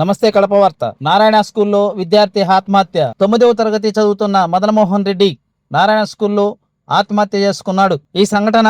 నమస్తే కడప వార్త. నారాయణ స్కూల్లో విద్యార్థి ఆత్మహత్య. తొమ్మిదవ తరగతి చదువుతున్న మదనమోహన్ రెడ్డి నారాయణ స్కూల్లో ఆత్మహత్య చేసుకున్నాడు. ఈ సంఘటన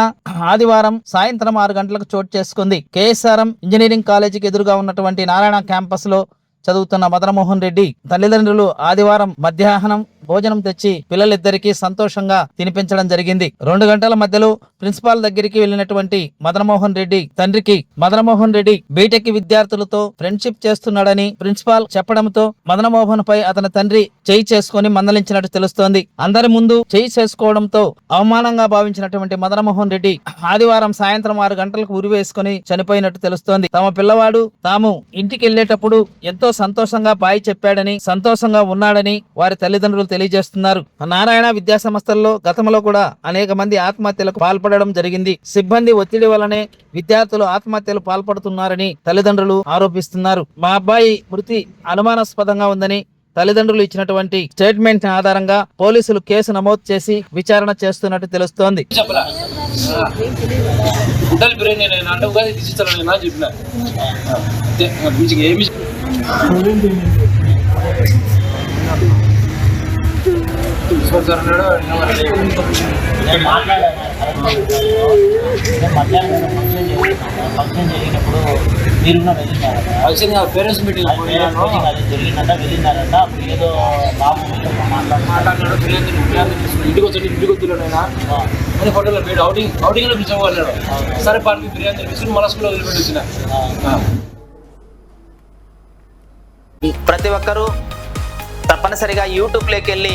ఆదివారం సాయంత్రం ఆరు గంటలకు చోటు చేసుకుంది. కేఎస్ఆర్ఎం ఇంజనీరింగ్ కాలేజీకి ఎదురుగా ఉన్నటువంటి నారాయణ క్యాంపస్లో చదువుతున్న మదనమోహన్ రెడ్డి తల్లిదండ్రులు ఆదివారం మధ్యాహ్నం భోజనం తెచ్చి పిల్లలిద్దరికీ సంతోషంగా తినిపించడం జరిగింది. రెండు గంటల మధ్యలో ప్రిన్సిపాల్ దగ్గరికి వెళ్ళినటువంటి మదనమోహన్ రెడ్డి తండ్రికి మదనమోహన్ రెడ్డి బీటెక్ విద్యార్థులతో ఫ్రెండ్షిప్ చేస్తున్నాడని ప్రిన్సిపాల్ చెప్పడంతో మదనమోహన్ పై అతని తండ్రి చేయి చేసుకొని మందలించినట్టు తెలుస్తోంది. అందరి ముందు చేయి చేసుకోవడంతో అవమానంగా భావించినటువంటి మదనమోహన్ రెడ్డి ఆదివారం సాయంత్రం ఆరు గంటలకు ఉరివేసుకుని చనిపోయినట్టు తెలుస్తోంది. తమ పిల్లవాడు తాము ఇంటికి వెళ్ళేటప్పుడు ఎంతో సంతోషంగా బాయి చెప్పాడని సంతోషంగా ఉన్నాడని వారి తల్లిదండ్రులు తెలియజేస్తున్నారు. నారాయణ విద్యా సంస్థల్లో గతంలో కూడా అనేక మంది ఆత్మహత్యలకు పాల్పడడం జరిగింది. సిబ్బంది ఒత్తిడి వల్లనే విద్యార్థులు ఆత్మహత్యలు పాల్పడుతున్నారని తల్లిదండ్రులు ఆరోపిస్తున్నారు. మా అబ్బాయి మృతి అనుమానాస్పదంగా ఉందని తల్లిదండ్రులు ఇచ్చినటువంటి స్టేట్మెంట్ ఆధారంగా పోలీసులు కేసు నమోదు చేసి విచారణ చేస్తున్నట్టు తెలుస్తోంది. చెప్పలా ఫంక్షన్ జరిగినప్పుడు మీరు పేరెంట్స్ మీటింగ్ పోయినాను. అది జరిగిందంట వెళ్ళినారంట అప్పుడు ఏదో బాబు మాట్లాడుతున్నారు మాట్లాడినాడు బిర్యానీ ఇంటికి వచ్చి ఇంటికి వద్దులే నేను అని ఫోటోలో పెట్టి అవుటింగ్ అవుటింగ్లో పిలిచేవాళ్ళు సరే పార్టీ బిర్యానీ తీసుకుని మన స్కూల్లో వదిలిపెట్టి వచ్చిన. ప్రతి ఒక్కరూ తప్పనిసరిగా యూట్యూబ్లోకి వెళ్ళి